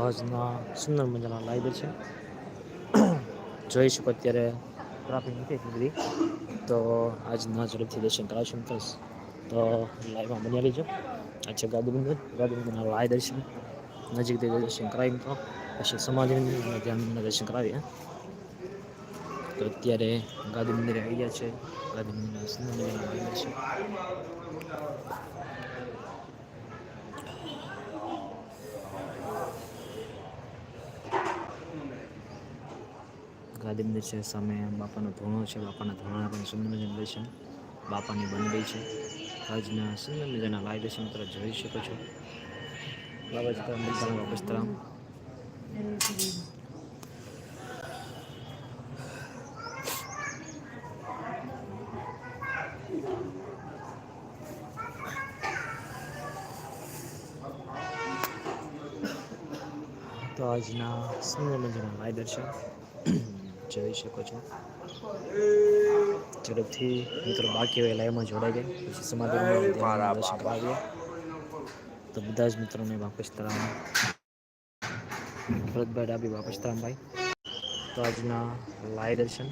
આજના સુંદર મજાના લાઈવ છે. જોઈ શકો અત્યારે ટ્રાફિક નથી એટલી બધી. તો આજના ઝડપથી દર્શન કરાવશું પ્લસ તો લાઈવમાં મજા લેજો આ છે ગાદુબંદર ગાદુબંદરના લાઈવ દર્શન. નજીકથી દર્શન કરાવી તો પછી સમાજની ધ્યાન દર્શન કરાવીએ. તો અત્યારે ગાંધી મંદિરે આવી ગયા છે. ગાદુ મંદિરના સુંદર મજાના લાઈવ દર્શન ગાંધી મંદિર છે, સામે બાપાનો ધોણો છે, બાપાના ધોણા પણ સુંદર મજાનું દર્શન બાપાની બંગડી છે. આજના સુંદર મજાના લાઈવ દર્શન તરફ જોઈ શકો છો. બાબા તો આજના સુંદર મજાના લાઈવ દર્શન. જોઈ શકો છો. ઝડપથી મિત્રો બાકી હોય લાઈવમાં જોડાઈ ગયા. પછી સમાધિ મંદિર ધ્યાનના દર્શન કરાવીએ તો બધા જ મિત્રોને વાપસ તરામ ભરતભાઈ ડાબી વાપસ તરામભાઈ તો આજના લાઈવ દર્શન.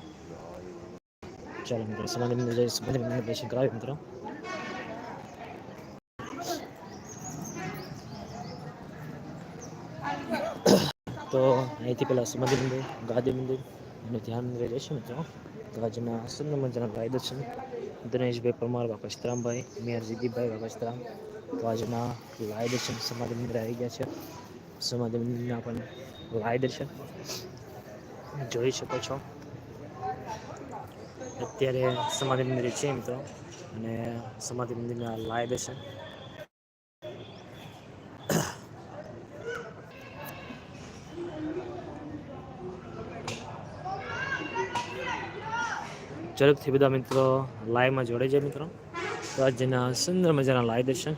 ચાલો મિત્રો સમાધિ મંદિર દર્શન કરાવીએ મિત્રો. તો અહીંથી પહેલાં સમાધિ મંદિર ગાંધી મંદિર. અને ધ્યાન જઈશું મિત્રો તો આજના સુંદર મજાના લાઈવ છે દિનેશભાઈ પરમાર વાપસ તરામભાઈ મેયર જીદીભાઈ વાપસ તરામ તો આજના લાઈવ દર્શન સમાધિ મંદિર આવી ગયા છે સમાધિ મંદિરના પણ લાઈવ દર્શન જોઈ શકો છો અત્યારે સમાધિ મંદિરે છે મિત્રો અને સમાધિ મંદિરના લાઈવ દર્શન ઝડપથી બધા મિત્રો લાઈવમાં જોડે જાય મિત્રો. તો આજના સુંદર મજાના લાઈવ દર્શન.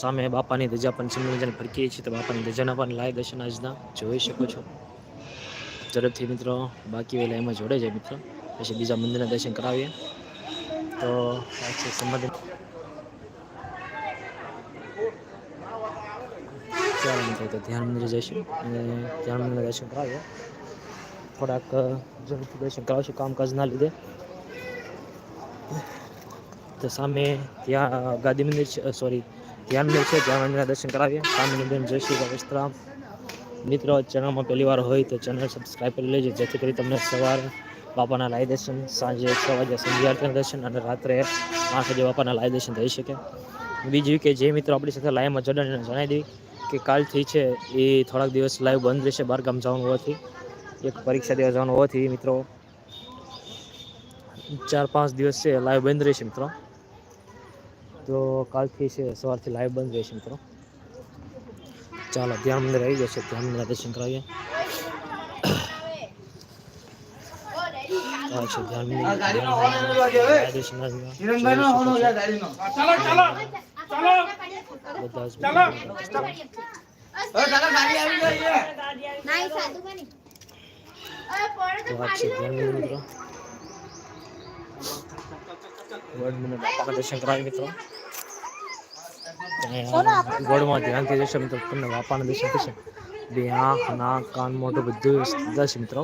સામે બાપાની ધજા પણ સુંદર મજાને ફરકીએ છીએ તો બાપાની ધજાના પણ લાઈવ દર્શન આજના જોઈ શકો છો. ઝડપથી મિત્રો બાકી લાઈવમાં જોડે જાય મિત્રો. પછી બીજા મંદિરના દર્શન કરાવીએ. તો આ છે સમાધિ ચાલો મિત્રો, તો ધ્યાન મંદિરે જઈશું અને ધ્યાન મંદિરના દર્શન કરાવીએ. થોડાક ઝડપથી દર્શન કરાવશું, કામકાજના લીધે. તો સામે ત્યાં ગાંધી મંદિર સોરી ધ્યાન મંદિર છે ધ્યાન મંદિરના દર્શન કરાવીએ. સામે મંદિર જય શ્રી વિશ્રામ. મિત્રો, ચેનલમાં પહેલી વાર હોય તો ચેનલ સબસ્ક્રાઈબ કરી લેજો, જેથી કરી તમને સવારે બાપાના લાય દર્શન, સાંજે છ વાગ્યા સંધ્યા દર્શન અને રાત્રે આઠ વાગે બાપાના લાય દર્શન થઈ શકે. બીજું કે જે મિત્રો આપણી સાથે લાઈવમાં જોડાઈને જણાવી દઈએ કે કાલથી છે એ થોડાક દિવસ લાઈવ બંધ રહેશે બહારગામ જવાનું હોવાથી. એક પરીક્ષા દેવા જવાનું હોવાથી મિત્રો. ચાર પાંચ દિવસ છે લાઈવ બંધ રહેશે મિત્રો. તો કાલથી છે સવારથી લાઈવ બંધ રહેશે મિત્રો. ચાલો ધ્યાન મંદિર આવી જશે ધ્યાન મંદિર દર્શન કરાવીએ. આ છે ધ્યાન મંદિર ધ્યાન મંદિર દર્શન આજના જોઈ શકો છો. બધા મિત્રો ગોડ મને બાપાના દર્શન કરાવી મિત્રો. ગોળમાં ધ્યાનથી જશે મિત્રો તમને બાપાના દર્શન થશે. બે આંખ નાક કાન મોઢું બધું દર્શન મિત્રો.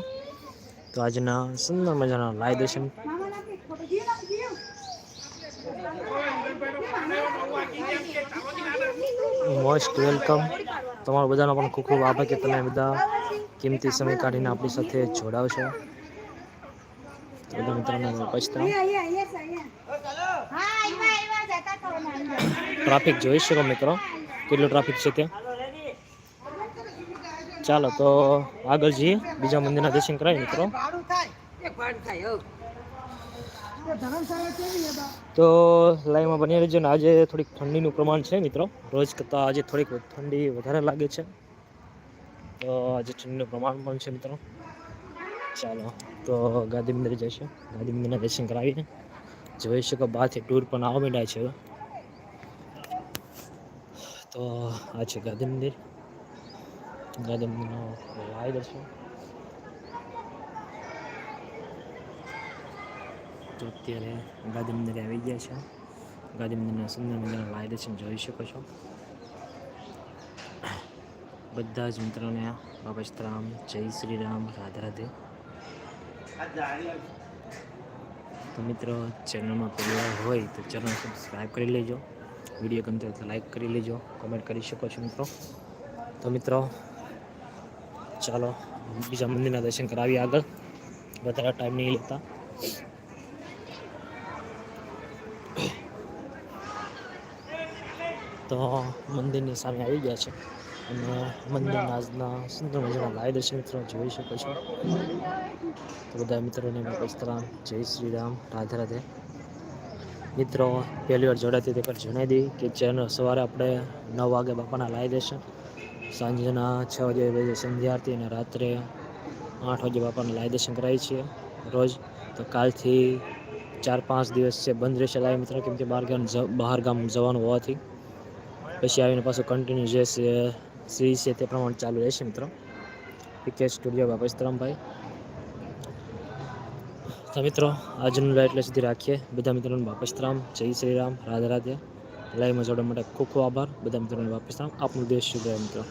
તો આજના સુંદર મજાના લાય દર્શન. Most welcome. તમારો બધાનો પણ ખૂબ ખૂબ આભાર કે તમે બધા કિંમતી સમય કાઢીને આપણી સાથે જોડાવશો? બધા મિત્રોને પછતા ટ્રાફિક જોઈ શકો મિત્રો. કેટલું ટ્રાફિક છે ત્યાં ચાલો તો આગળ જઈએ. બીજા મંદિરના દર્શન કરાય મિત્રો. તો લાઈવમાં બની રહેજો ને. આજે થોડીક ઠંડીનું પ્રમાણ છે મિત્રો. રોજ કરતાં આજે થોડીક ઠંડી વધારે લાગે છે. તો આજે ઠંડીનું પ્રમાણ પણ છે મિત્રો. ચાલો, તો ગાંધી મંદિરે જઈશું ગાંધી મંદિરના દર્શન કરાવીને જોઈ શકો બહારથી ટૂર પણ આવવા માંડ્યા છે. તો આ છે ગાંધી મંદિર. ગાંધી મંદિરનો લાઈ દર્શન તો અત્યારે ગાંધી મંદિરે આવી ગયા છે. ગાંધી મંદિરના સુંદર મંદિરના લાઈ દર્શન જોઈ શકો છો. બધા જ મિત્રોને બાપસ્તરામ જય શ્રી રામ રાધે રાધે તો મિત્રો ચેનલમાં પહેલી હોય તો ચેનલ સબસ્ક્રાઈબ કરી લેજો. વીડિયો ગમતો હોય તો લાઈક કરી લેજો. કમેન્ટ કરી શકો છો મિત્રો. તો મિત્રો, ચાલો, બીજા મંદિરના દર્શન કરાવીએ આગળ. વધારે ટાઈમ નહીં લેતા. તો મંદિરની સામે આવી ગયા છે. અને મંદિરના આજના સુંદર મજાના લાય દર્શન મિત્રો જોઈ શકો છો. તો બધા મિત્રોને બાપસ્તરામ જય શ્રી રામ રાધે રાધે. મિત્રો, પહેલી વાર જોડાતી તે પર જણાવી દઈ કે ચેનલ સવારે આપણે નવ વાગે બાપાના લાય દર્શન, સાંજના છ વાગે વાગે સંધ્યા આરતી અને રાત્રે આઠ વાગે બાપાના લાય દર્શન કરાવીએ છીએ રોજ. તો કાલથી ચાર પાંચ દિવસ છે બંધ રહેશે લાય મિત્રો, કેમ કે બહાર ગામ બહાર ગામ જવાનું હોવાથી. પછી આવીને પાછું કન્ટિન્યુ જે છે સિરીઝ છે તે પ્રમાણે ચાલુ રહેશે મિત્રો. પીકે સ્ટુડિયો બાપસ્તરામભાઈ તો મિત્રો આજનું લાઈવ એટલે સુધી રાખીએ. બધા મિત્રોને બાપસ્તરામ જય શ્રી રામ. રાધે રાધે. લાઈવમાં જોડવા માટે ખૂબ ખૂબ આભાર. બધા મિત્રોને બાપસ્તરામ આપનું દેશ શુભ મિત્રો.